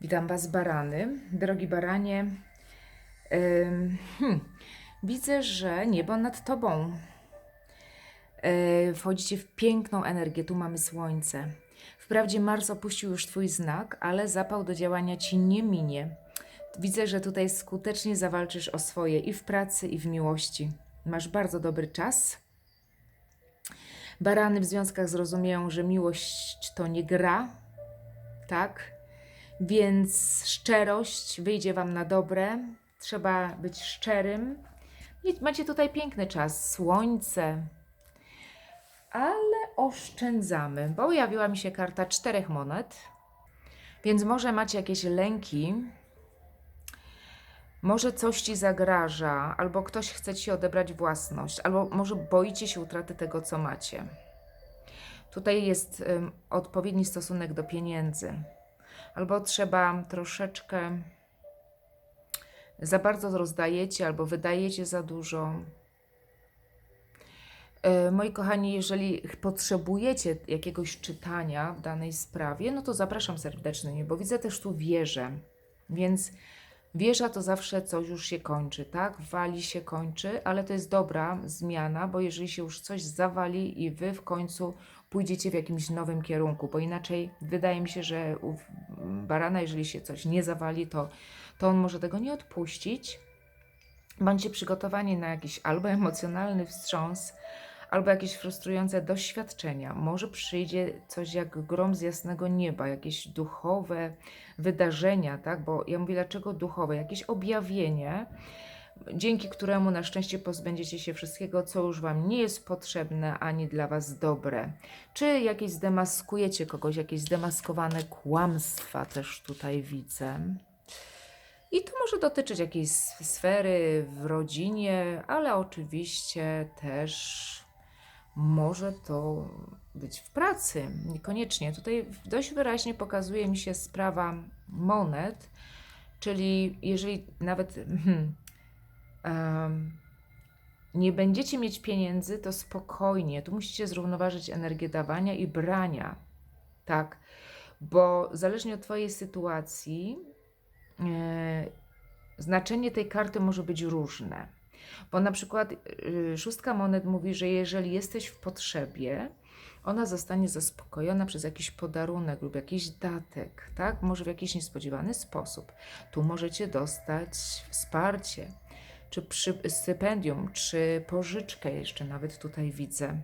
Witam Was, barany. Drogi baranie, hmm, widzę, że niebo nad Tobą. Yy, wchodzicie w piękną energię, tu mamy słońce. Wprawdzie Mars opuścił już Twój znak, ale zapał do działania Ci nie minie. Widzę, że tutaj skutecznie zawalczysz o swoje i w pracy, i w miłości. Masz bardzo dobry czas. Barany w związkach zrozumieją, że miłość to nie gra, tak? Więc szczerość wyjdzie Wam na dobre. Trzeba być szczerym. Macie tutaj piękny czas, słońce. Ale oszczędzamy, bo pojawiła mi się karta czterech monet. Więc może macie jakieś lęki, może coś ci zagraża, albo ktoś chce ci odebrać własność, albo może boicie się utraty tego, co macie. Tutaj jest odpowiedni stosunek do pieniędzy, albo trzeba troszeczkę za bardzo rozdajecie, albo wydajecie za dużo. E, Moi kochani, jeżeli potrzebujecie jakiegoś czytania w danej sprawie, no to zapraszam serdecznie, bo widzę też tu wieżę. Więc wieża to zawsze coś już się kończy, tak? Wali się kończy, ale to jest dobra zmiana, bo jeżeli się już coś zawali i wy w końcu pójdziecie w jakimś nowym kierunku, bo inaczej wydaje mi się, że u barana, jeżeli się coś nie zawali, to, to on może tego nie odpuścić. Bądźcie przygotowani na jakiś albo emocjonalny wstrząs, albo jakieś frustrujące doświadczenia. Może przyjdzie coś jak grom z jasnego nieba, jakieś duchowe wydarzenia, tak? Bo ja mówię, dlaczego duchowe? Jakieś objawienie, dzięki któremu na szczęście pozbędziecie się wszystkiego, co już Wam nie jest potrzebne ani dla Was dobre. Czy jakieś zdemaskujecie kogoś, jakieś zdemaskowane kłamstwa też tutaj widzę. I to może dotyczyć jakiejś sfery w rodzinie, ale oczywiście też może to być w pracy. Niekoniecznie. Tutaj dość wyraźnie pokazuje mi się sprawa monet, czyli jeżeli nawet hmm, em, nie będziecie mieć pieniędzy, to spokojnie. Tu musicie zrównoważyć energię dawania i brania. Tak, bo zależnie od Twojej sytuacji, e, znaczenie tej karty może być różne. Bo na przykład y, szóstka monet mówi, że jeżeli jesteś w potrzebie, ona zostanie zaspokojona przez jakiś podarunek lub jakiś datek, tak? Może w jakiś niespodziewany sposób. Tu możecie dostać wsparcie, czy przy, stypendium, czy pożyczkę jeszcze nawet tutaj widzę.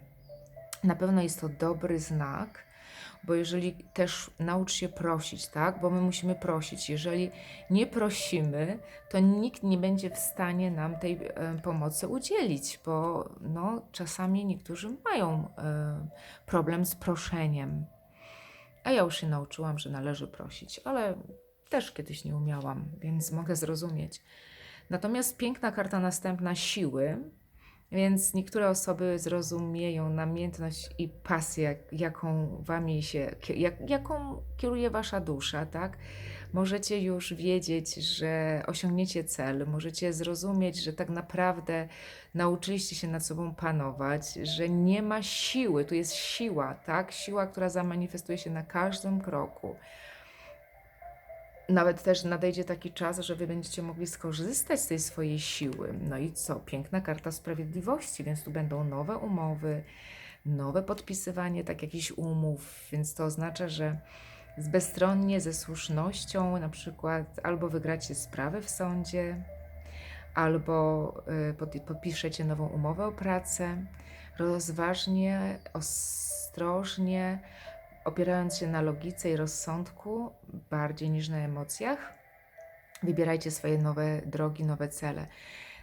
Na pewno jest to dobry znak, bo jeżeli też naucz się prosić, tak? Bo my musimy prosić. Jeżeli nie prosimy, to nikt nie będzie w stanie nam tej e, pomocy udzielić, bo no, czasami niektórzy mają e, problem z proszeniem. A ja już się nauczyłam, że należy prosić, ale też kiedyś nie umiałam, więc mogę zrozumieć. Natomiast piękna karta następna siły, więc niektóre osoby zrozumieją namiętność i pasję, jak- jaką wami się, jak, jaką kieruje wasza dusza, tak? Możecie już wiedzieć, że osiągniecie cel, możecie zrozumieć, że tak naprawdę nauczyliście się nad sobą panować, że nie ma siły, tu jest siła, tak? Siła, która zamanifestuje się na każdym kroku. Nawet też nadejdzie taki czas, że wy będziecie mogli skorzystać z tej swojej siły. No i co? Piękna karta sprawiedliwości, więc tu będą nowe umowy, nowe podpisywanie tak jakichś umów, więc to oznacza, że bezstronnie, ze słusznością na przykład albo wygracie sprawę w sądzie, albo y, pod, podpiszecie nową umowę o pracę. Rozważnie, ostrożnie, opierając się na logice i rozsądku bardziej niż na emocjach. Wybierajcie swoje nowe drogi, nowe cele.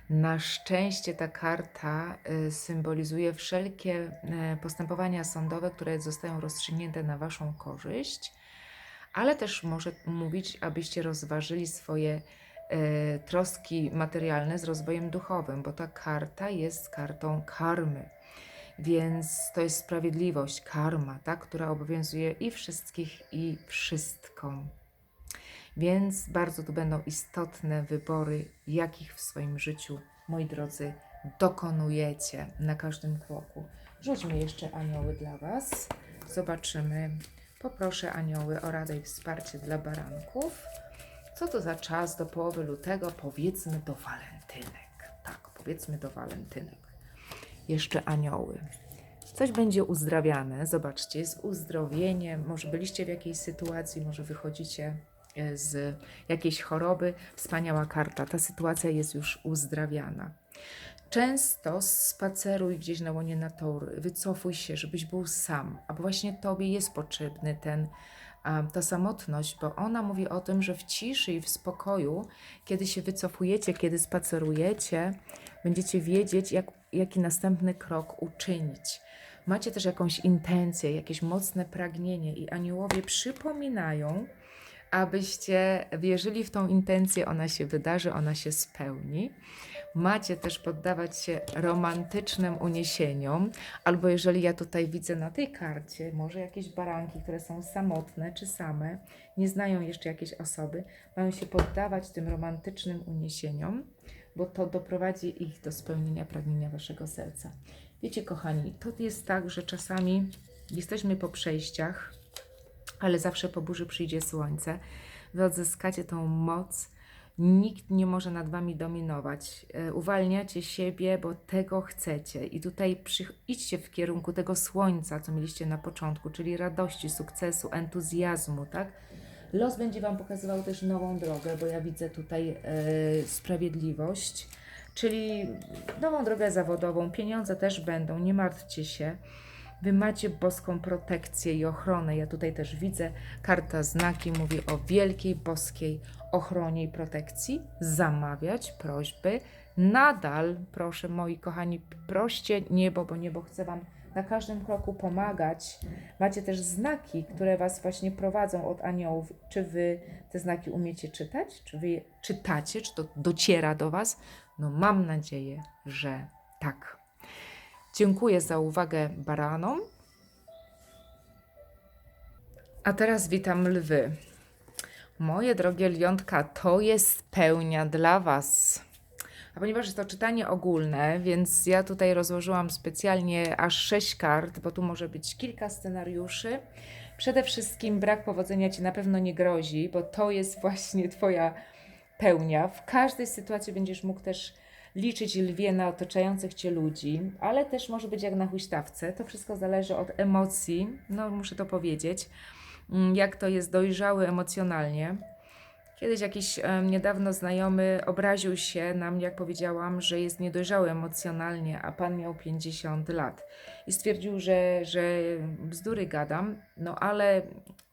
Na szczęście ta karta y, symbolizuje wszelkie y, postępowania sądowe, które zostają rozstrzygnięte na Waszą korzyść, ale też może mówić, abyście rozważyli swoje y, troski materialne z rozwojem duchowym, bo ta karta jest kartą karmy. Więc to jest sprawiedliwość, karma, tak, która obowiązuje i wszystkich, i wszystko. Więc bardzo tu będą istotne wybory, jakich w swoim życiu, moi drodzy, dokonujecie na każdym kroku. Rzućmy jeszcze anioły dla Was. Zobaczymy Poproszę anioły o radę i wsparcie dla baranków. Co to za czas do połowy lutego? Powiedzmy do walentynek. Tak, powiedzmy do walentynek. Jeszcze anioły. Coś będzie uzdrawiane. Zobaczcie, jest uzdrowienie. Może byliście w jakiejś sytuacji, może wychodzicie e, z jakiejś choroby. Wspaniała karta. Ta sytuacja jest już uzdrawiana. Często spaceruj gdzieś na łonie natury, wycofuj się, żebyś był sam, a właśnie Tobie jest potrzebny ten, ta samotność, bo ona mówi o tym, że w ciszy i w spokoju, kiedy się wycofujecie, kiedy spacerujecie, będziecie wiedzieć, jak, jaki następny krok uczynić. Macie też jakąś intencję, jakieś mocne pragnienie i aniołowie przypominają, abyście wierzyli w tą intencję, ona się wydarzy, ona się spełni. Macie też poddawać się romantycznym uniesieniom, albo jeżeli ja tutaj widzę na tej karcie, może jakieś baranki, które są samotne czy same, nie znają jeszcze jakiejś osoby, mają się poddawać tym romantycznym uniesieniom, bo to doprowadzi ich do spełnienia pragnienia waszego serca. Wiecie, kochani, to jest tak, że czasami jesteśmy po przejściach, ale zawsze po burzy przyjdzie słońce. Wy odzyskacie tą moc. Nikt nie może nad wami dominować. E, Uwalniacie siebie, bo tego chcecie. I tutaj przy... idźcie w kierunku tego słońca, co mieliście na początku, czyli radości, sukcesu, entuzjazmu, tak? Los będzie wam pokazywał też nową drogę, bo ja widzę tutaj e, sprawiedliwość, czyli nową drogę zawodową. Pieniądze też będą, nie martwcie się. Wy macie boską protekcję i ochronę. Ja tutaj też widzę karta znaki mówi o wielkiej boskiej ochronie i protekcji. Zamawiać prośby. Nadal, proszę moi kochani, proście niebo, bo niebo chce wam na każdym kroku pomagać. Macie też znaki, które was właśnie prowadzą od aniołów. Czy wy te znaki umiecie czytać? Czy wy je czytacie? Czy to dociera do was? No mam nadzieję, że tak. Dziękuję za uwagę baranom. A teraz witam lwy. Moje drogie lwiątka, to jest pełnia dla Was. A ponieważ jest to czytanie ogólne, więc ja tutaj rozłożyłam specjalnie aż sześć kart, bo tu może być kilka scenariuszy. Przede wszystkim brak powodzenia Ci na pewno nie grozi, bo to jest właśnie Twoja pełnia. W każdej sytuacji będziesz mógł też liczyć lwie na otaczających Cię ludzi, ale też może być jak na huśtawce. To wszystko zależy od emocji, no muszę to powiedzieć, mm, jak to jest dojrzały emocjonalnie. Kiedyś jakiś niedawno znajomy obraził się na mnie, jak powiedziałam, że jest niedojrzały emocjonalnie, a pan miał 50 lat. I stwierdził, że, że bzdury gadam, no ale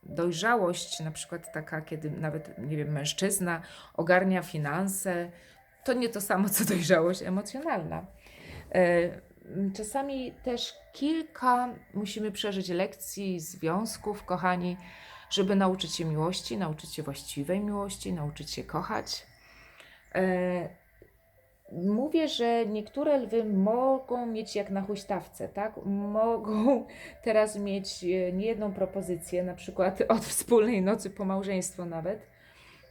dojrzałość, na przykład taka, kiedy nawet, nie wiem, mężczyzna ogarnia finanse, to nie to samo, co dojrzałość emocjonalna. E, Czasami też kilka musimy przeżyć lekcji, związków, kochani, żeby nauczyć się miłości, nauczyć się właściwej miłości, nauczyć się kochać. E, Mówię, że niektóre lwy mogą mieć jak na huśtawce, tak? Mogą teraz mieć e, niejedną propozycję, na przykład od wspólnej nocy po małżeństwo nawet,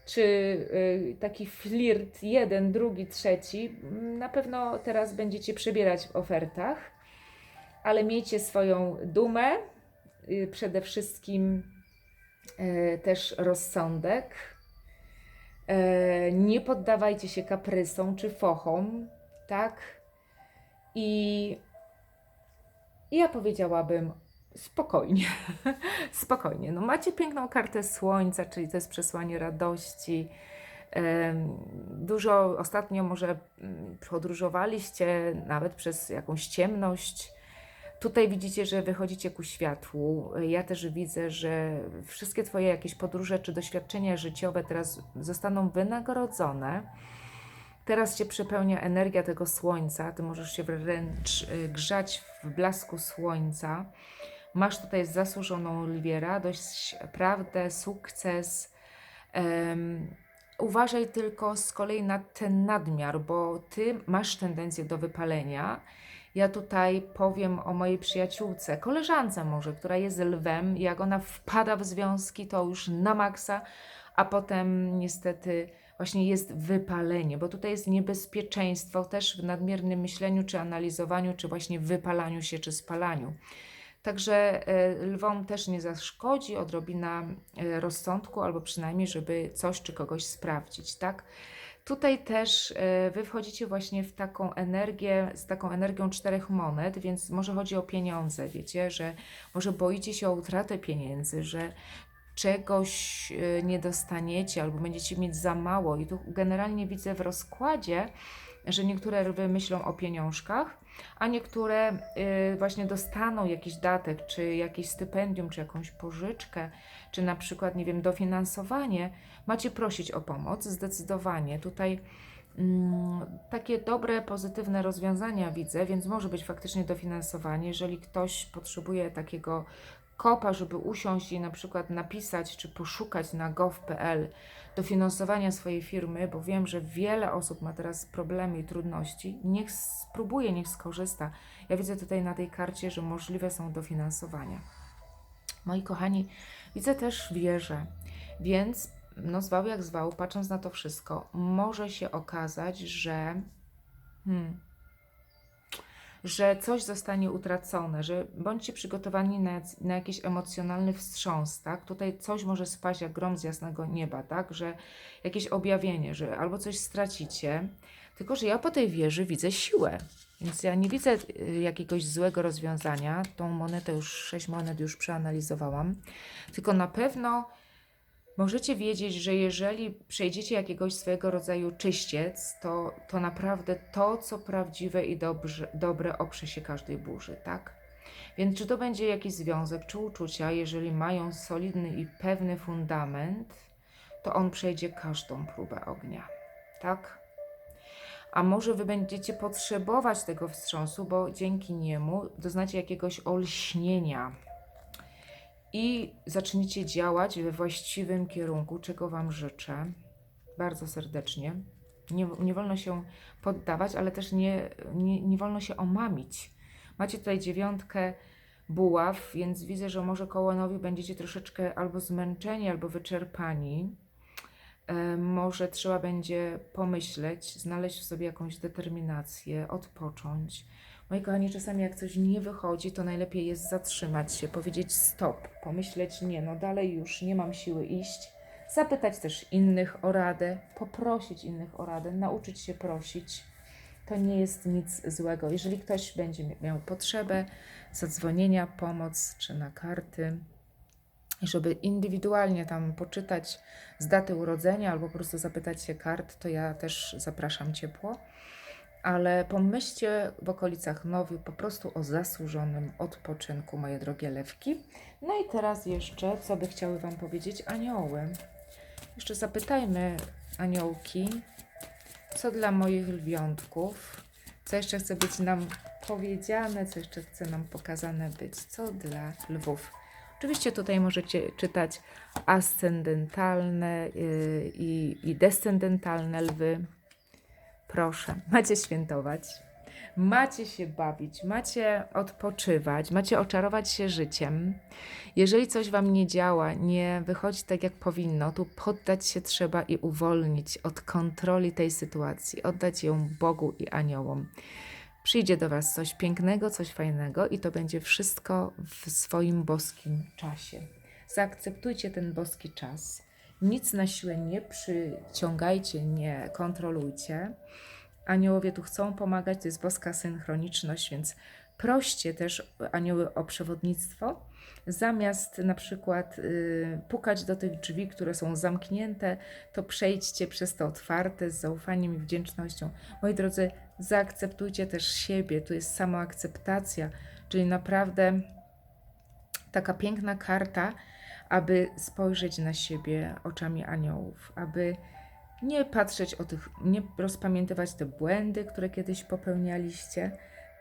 czy y, taki flirt jeden, drugi, trzeci. Na pewno teraz będziecie przebierać w ofertach, ale miejcie swoją dumę, y, przede wszystkim też rozsądek. E, Nie poddawajcie się kaprysom czy fochom, tak? I ja powiedziałabym spokojnie, spokojnie. No macie piękną kartę słońca, czyli to jest przesłanie radości. Em, Dużo ostatnio może mm, podróżowaliście nawet przez jakąś ciemność. Tutaj widzicie, że wychodzicie ku światłu. Ja też widzę, że wszystkie Twoje jakieś podróże czy doświadczenia życiowe teraz zostaną wynagrodzone. Teraz Cię przepełnia energia tego słońca. Ty możesz się wręcz y, grzać w blasku słońca. Masz tutaj zasłużoną lwię radość, prawdę, sukces. Em, uważaj tylko z kolei na ten nadmiar, bo Ty masz tendencję do wypalenia. Ja tutaj powiem o mojej przyjaciółce, koleżance może, która jest lwem. Jak ona wpada w związki, to już na maksa, a potem niestety właśnie jest wypalenie, bo tutaj jest niebezpieczeństwo też w nadmiernym myśleniu, czy analizowaniu, czy właśnie wypalaniu się, czy spalaniu. Także e, lwom też nie zaszkodzi odrobina e, rozsądku, albo przynajmniej, żeby coś czy kogoś sprawdzić, tak? Tutaj też e, wy wchodzicie właśnie w taką energię, z taką energią czterech monet, więc może chodzi o pieniądze, wiecie, że może boicie się o utratę pieniędzy, że czegoś e, nie dostaniecie albo będziecie mieć za mało. I tu generalnie widzę w rozkładzie, że niektóre ryby myślą o pieniążkach, a niektóre y, właśnie dostaną jakiś datek, czy jakieś stypendium, czy jakąś pożyczkę, czy na przykład, nie wiem, dofinansowanie, macie prosić o pomoc zdecydowanie. Tutaj mm, takie dobre, pozytywne rozwiązania widzę, więc może być faktycznie dofinansowanie. Jeżeli ktoś potrzebuje takiego kopa, żeby usiąść i na przykład napisać czy poszukać na gov.pl dofinansowania swojej firmy, bo wiem, że wiele osób ma teraz problemy i trudności, niech spróbuje, niech skorzysta. Ja widzę tutaj na tej karcie, że możliwe są dofinansowania. Moi kochani, widzę też wieżę, więc no zwał jak zwał, patrząc na to wszystko, może się okazać, że hmm, że coś zostanie utracone, że bądźcie przygotowani na, na jakiś emocjonalny wstrząs, tak? Tutaj coś może spaść jak grom z jasnego nieba, tak? Że jakieś objawienie, że albo coś stracicie, tylko że ja po tej wieży widzę siłę, więc ja nie widzę y, jakiegoś złego rozwiązania. Tą monetę już, sześć monet już przeanalizowałam, tylko na pewno możecie wiedzieć, że jeżeli przejdziecie jakiegoś swojego rodzaju czyściec, to, to naprawdę to, co prawdziwe i dobrze, dobre, oprze się każdej burzy, tak? Więc czy to będzie jakiś związek, czy uczucia, jeżeli mają solidny i pewny fundament, to on przejdzie każdą próbę ognia, tak? A może wy będziecie potrzebować tego wstrząsu, bo dzięki niemu doznacie jakiegoś olśnienia, i zacznijcie działać we właściwym kierunku, czego Wam życzę bardzo serdecznie. Nie, nie wolno się poddawać, ale też nie, nie, nie wolno się omamić. Macie tutaj dziewiątkę buław, więc widzę, że może koło nowi będziecie troszeczkę albo zmęczeni, albo wyczerpani. E, może trzeba będzie pomyśleć, znaleźć w sobie jakąś determinację, odpocząć Moi kochani, czasami jak coś nie wychodzi, to najlepiej jest zatrzymać się, powiedzieć stop, pomyśleć nie, no dalej już nie mam siły iść, zapytać też innych o radę, poprosić innych o radę, nauczyć się prosić. To nie jest nic złego. Jeżeli ktoś będzie miał potrzebę zadzwonienia, pomoc czy na karty, żeby indywidualnie tam poczytać z daty urodzenia albo po prostu zapytać się kart, to ja też zapraszam ciepło ale pomyślcie w okolicach Nowiu po prostu o zasłużonym odpoczynku, moje drogie lewki. No i teraz jeszcze, co by chciały Wam powiedzieć anioły. Jeszcze zapytajmy aniołki, co dla moich lwiątków, co jeszcze chce być nam powiedziane, co jeszcze chce nam pokazane być, co dla lwów. Oczywiście tutaj możecie czytać ascendentalne yy, i, i descendentalne lwy. Proszę, macie świętować, macie się bawić, macie odpoczywać, macie oczarować się życiem. Jeżeli coś Wam nie działa, nie wychodzi tak jak powinno, to poddać się trzeba i uwolnić od kontroli tej sytuacji, oddać ją Bogu i aniołom. Przyjdzie do Was coś pięknego, coś fajnego i to będzie wszystko w swoim boskim czasie. Zaakceptujcie ten boski czas nic na siłę nie przyciągajcie, nie kontrolujcie. Aniołowie tu chcą pomagać, to jest boska synchroniczność, więc proście też anioły o przewodnictwo. Zamiast na przykład y, pukać do tych drzwi, które są zamknięte, to przejdźcie przez to otwarte z zaufaniem i wdzięcznością. Moi drodzy, zaakceptujcie też siebie, tu jest samoakceptacja, czyli naprawdę taka piękna karta, aby spojrzeć na siebie oczami aniołów, aby nie patrzeć o tych, nie rozpamiętywać te błędy, które kiedyś popełnialiście,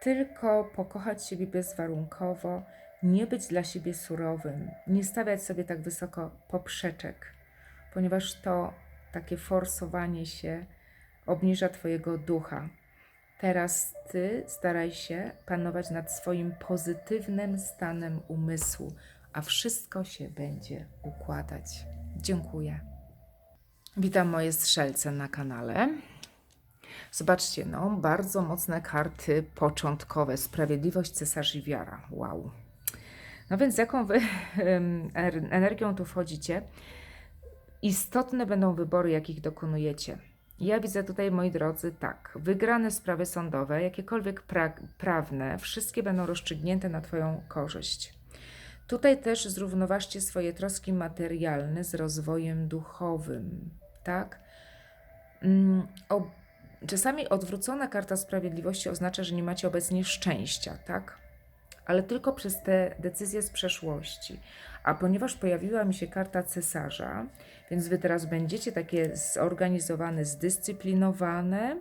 tylko pokochać siebie bezwarunkowo, nie być dla siebie surowym, nie stawiać sobie tak wysoko poprzeczek, ponieważ to takie forsowanie się obniża Twojego ducha. Teraz Ty staraj się panować nad swoim pozytywnym stanem umysłu, a wszystko się będzie układać. Dziękuję. Witam moje strzelce na kanale. Zobaczcie, no, bardzo mocne karty początkowe. Sprawiedliwość, cesarz i wiara. Wow. No więc jaką wy er- energią tu wchodzicie? Istotne będą wybory, jakich dokonujecie. Ja widzę tutaj, moi drodzy, tak. Wygrane sprawy sądowe, jakiekolwiek pra prawne, wszystkie będą rozstrzygnięte na Twoją korzyść. Tutaj też zrównoważcie swoje troski materialne z rozwojem duchowym, tak? Mm, o, czasami odwrócona karta sprawiedliwości oznacza, że nie macie obecnie szczęścia, tak? Ale tylko przez te decyzje z przeszłości. A ponieważ pojawiła mi się karta cesarza, więc wy teraz będziecie takie zorganizowane, zdyscyplinowane,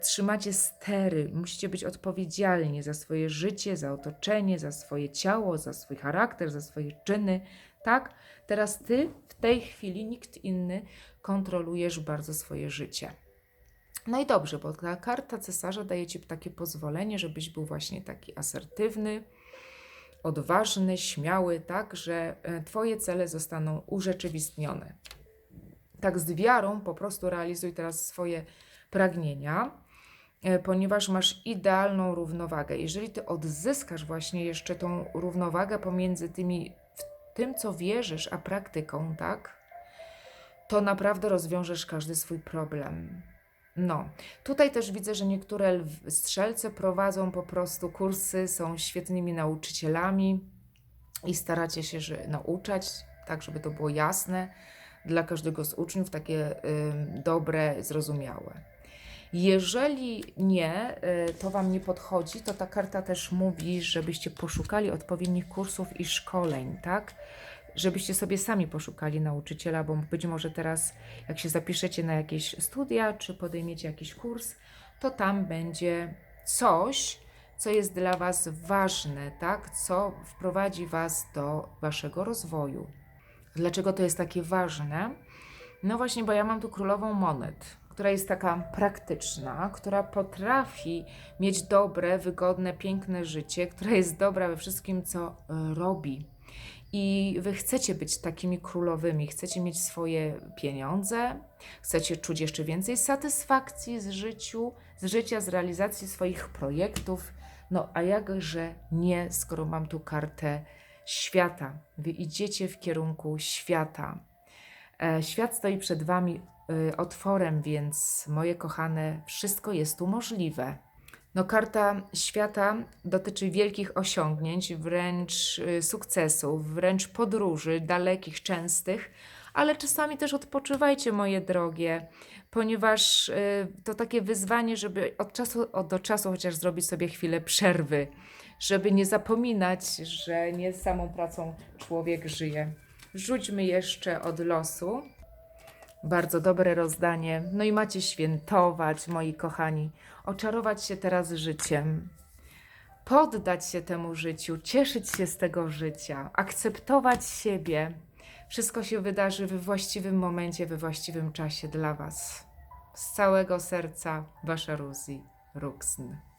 trzymacie stery, musicie być odpowiedzialni za swoje życie, za otoczenie, za swoje ciało, za swój charakter, za swoje czyny, tak? Teraz ty w tej chwili, nikt inny, kontrolujesz bardzo swoje życie. No i dobrze, bo ta karta cesarza daje ci takie pozwolenie, żebyś był właśnie taki asertywny, odważny, śmiały, tak, że e, twoje cele zostaną urzeczywistnione. Tak z wiarą po prostu realizuj teraz swoje pragnienia, e, ponieważ masz idealną równowagę. Jeżeli ty odzyskasz właśnie jeszcze tą równowagę pomiędzy tymi, tym, co wierzysz, a praktyką, tak, to naprawdę rozwiążesz każdy swój problem. No, tutaj też widzę, że niektóre strzelce prowadzą po prostu kursy, są świetnymi nauczycielami i staracie się że, nauczać, tak żeby to było jasne dla każdego z uczniów, takie ym, dobre, zrozumiałe. Jeżeli nie, y, to Wam nie podchodzi, to ta karta też mówi, żebyście poszukali odpowiednich kursów i szkoleń, tak? Żebyście sobie sami poszukali nauczyciela, bo być może teraz, jak się zapiszecie na jakieś studia, czy podejmiecie jakiś kurs, to tam będzie coś, co jest dla Was ważne, tak? Co wprowadzi Was do Waszego rozwoju. Dlaczego to jest takie ważne? No właśnie, bo ja mam tu królową monet, która jest taka praktyczna, która potrafi mieć dobre, wygodne, piękne życie, która jest dobra we wszystkim, co robi. I wy chcecie być takimi królowymi, chcecie mieć swoje pieniądze, chcecie czuć jeszcze więcej satysfakcji z życiu, z życia, z realizacji swoich projektów. No a jakże nie, skoro mam tu kartę świata. Wy idziecie w kierunku świata. E, Świat stoi przed Wami otworem, więc moje kochane, wszystko jest tu możliwe. No, karta świata dotyczy wielkich osiągnięć, wręcz y, sukcesów, wręcz podróży, dalekich, częstych, ale czasami też odpoczywajcie, moje drogie, ponieważ y, to takie wyzwanie, żeby od czasu do czasu chociaż zrobić sobie chwilę przerwy, żeby nie zapominać, że nie samą pracą człowiek żyje. Rzućmy jeszcze od losu. Bardzo dobre rozdanie. No i macie świętować, moi kochani, oczarować się teraz życiem, poddać się temu życiu, cieszyć się z tego życia, akceptować siebie. Wszystko się wydarzy we właściwym momencie, we właściwym czasie dla Was. Z całego serca, Wasza Ruzi Ruxn.